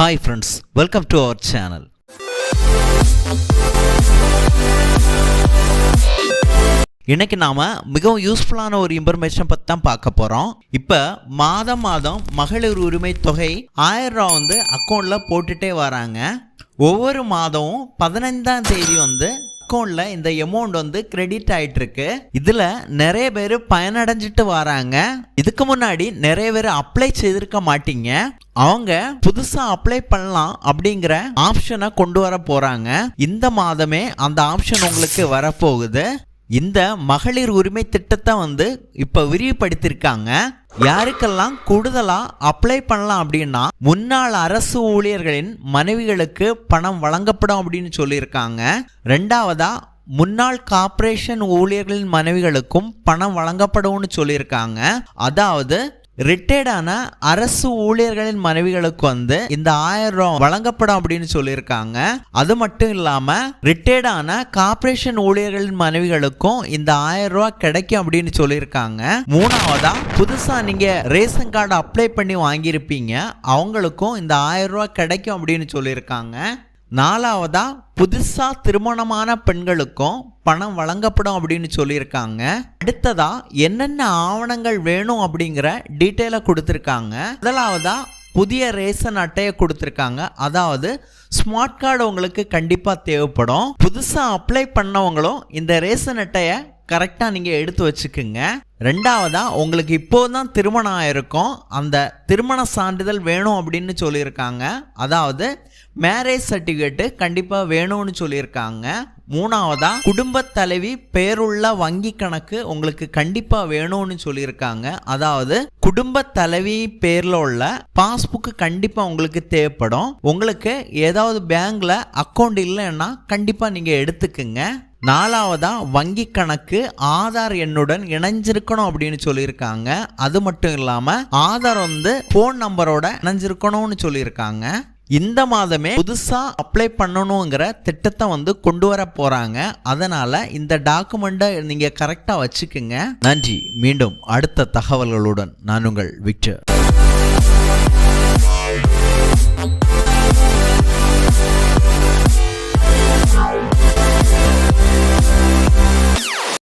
Hi friends welcome to our channel இன்னைக்கு நாம மிகவும் யூஸ்ஃபுல்லான ஒரு இன்ஃபர்மேஷன் பற்றி தான் பார்க்க போகிறோம் இப்போ மாதம் மாதம் மகளிர் உரிமை தொகை ஆயிரம் ரூபா வந்து அக்கௌண்ட்டில் போட்டுட்டே வராங்க. ஒவ்வொரு மாதமும் பதினைந்தாம் தேதி வந்து அக்கௌண்ட்டில் இந்த அமௌண்ட் வந்து கிரெடிட் ஆயிட்டு இருக்கு இதில் நிறைய பேர் பயனடைஞ்சிட்டு வராங்க. இதுக்கு முன்னாடி நிறைய பேர் அப்ளை செய்திருக்க மாட்டீங்க. அவங்க புதுசா அப்ளை பண்ணலாம் அப்படிங்கிற ஆப்ஷனை கொண்டு வர போறாங்க. இந்த மாதமே அந்த ஆப்ஷன் உங்களுக்கு வரப்போகுது. இந்த மகளிர் உரிமை திட்டத்தை வந்து இப்போ விரிவுபடுத்தியிருக்காங்க. யாருக்கெல்லாம் கூடுதலாக அப்ளை பண்ணலாம் அப்படின்னா முன்னாள் அரசு ஊழியர்களின் மனைவிகளுக்கு பணம் வழங்கப்படும் அப்படின்னு சொல்லியிருக்காங்க. ரெண்டாவதா முன்னாள் கார்ப்பரேஷன் ஊழியர்களின் மனைவிகளுக்கும் பணம் வழங்கப்படும்னு சொல்லியிருக்காங்க. அதாவது ரிட்டையர்டான அரசு ஊழியர்களின் மனைவிகளுக்கு வந்து இந்த ஆயிரம் ரூபாய் வழங்கப்படும் அப்படின்னு சொல்லியிருக்காங்க. அது மட்டும் இல்லாம ரிட்டையர்டான கார்பரேஷன் ஊழியர்களின் மனைவிகளுக்கும் இந்த ஆயிரம் ரூபாய் கிடைக்கும் அப்படின்னு சொல்லியிருக்காங்க. மூணாவதா புதுசா நீங்க ரேஷன் கார்டு அப்ளை பண்ணி வாங்கியிருப்பீங்க. அவங்களுக்கும் இந்த ஆயிரம் ரூபாய் கிடைக்கும் அப்படின்னு சொல்லியிருக்காங்க. நாலாவதா புதுசா திருமணமான பெண்களுக்கும் பணம் வழங்கப்படும் அப்படின்னு சொல்லியிருக்காங்க. அடுத்ததா என்னென்ன ஆவணங்கள் வேணும் அப்படிங்கிற டீட்டெயிலை கொடுத்துருக்காங்க. முதலாவதா புதிய ரேஷன் அட்டையை கொடுத்துருக்காங்க. அதாவது ஸ்மார்ட் கார்டு உங்களுக்கு கண்டிப்பாக தேவைப்படும். புதுசாக அப்ளை பண்ணவங்களும் இந்த ரேஷன் அட்டையை கரெக்டாக நீங்கள் எடுத்து வச்சுக்குங்க. ரெண்டாவதா உங்களுக்கு இப்போதான் திருமணம் ஆயிருக்கும். அந்த திருமண சான்றிதழ் வேணும் அப்படின்னு சொல்லியிருக்காங்க. அதாவது மேரேஜ் சர்டிஃபிகேட்டு கண்டிப்பாக வேணும்னு சொல்லியிருக்காங்க. மூணாவதா குடும்ப தலைவி பேருள்ள வங்கி கணக்கு உங்களுக்கு கண்டிப்பாக வேணும்னு சொல்லியிருக்காங்க. அதாவது குடும்ப தலைவி பேரில் உள்ள பாஸ்புக்கு கண்டிப்பாக உங்களுக்கு தேவைப்படும். உங்களுக்கு ஏதாவது பேங்க்ல அக்கௌண்ட் இல்லைன்னா கண்டிப்பாக நீங்கள் எடுத்துக்குங்க. நாலாவதா வங்கி கணக்கு ஆதார் எண்ணுடன் இணைஞ்சிருக்கணும் அப்படின்னு சொல்லியிருக்காங்க. அது மட்டும் இல்லாமல் ஆதார் வந்து ஃபோன் நம்பரோட இணைஞ்சிருக்கணும்னு சொல்லியிருக்காங்க. இந்த மாதமே புதுசா அப்ளை பண்ணணுங்கிற திட்டத்தை வந்து கொண்டு வர போறாங்க. அதனால இந்த டாக்குமெண்ட்டை நீங்க கரெக்டா வச்சுக்கோங்க. நன்றி. மீண்டும் அடுத்த தகவல்களுடன் நான் உங்கள் விக்டர்.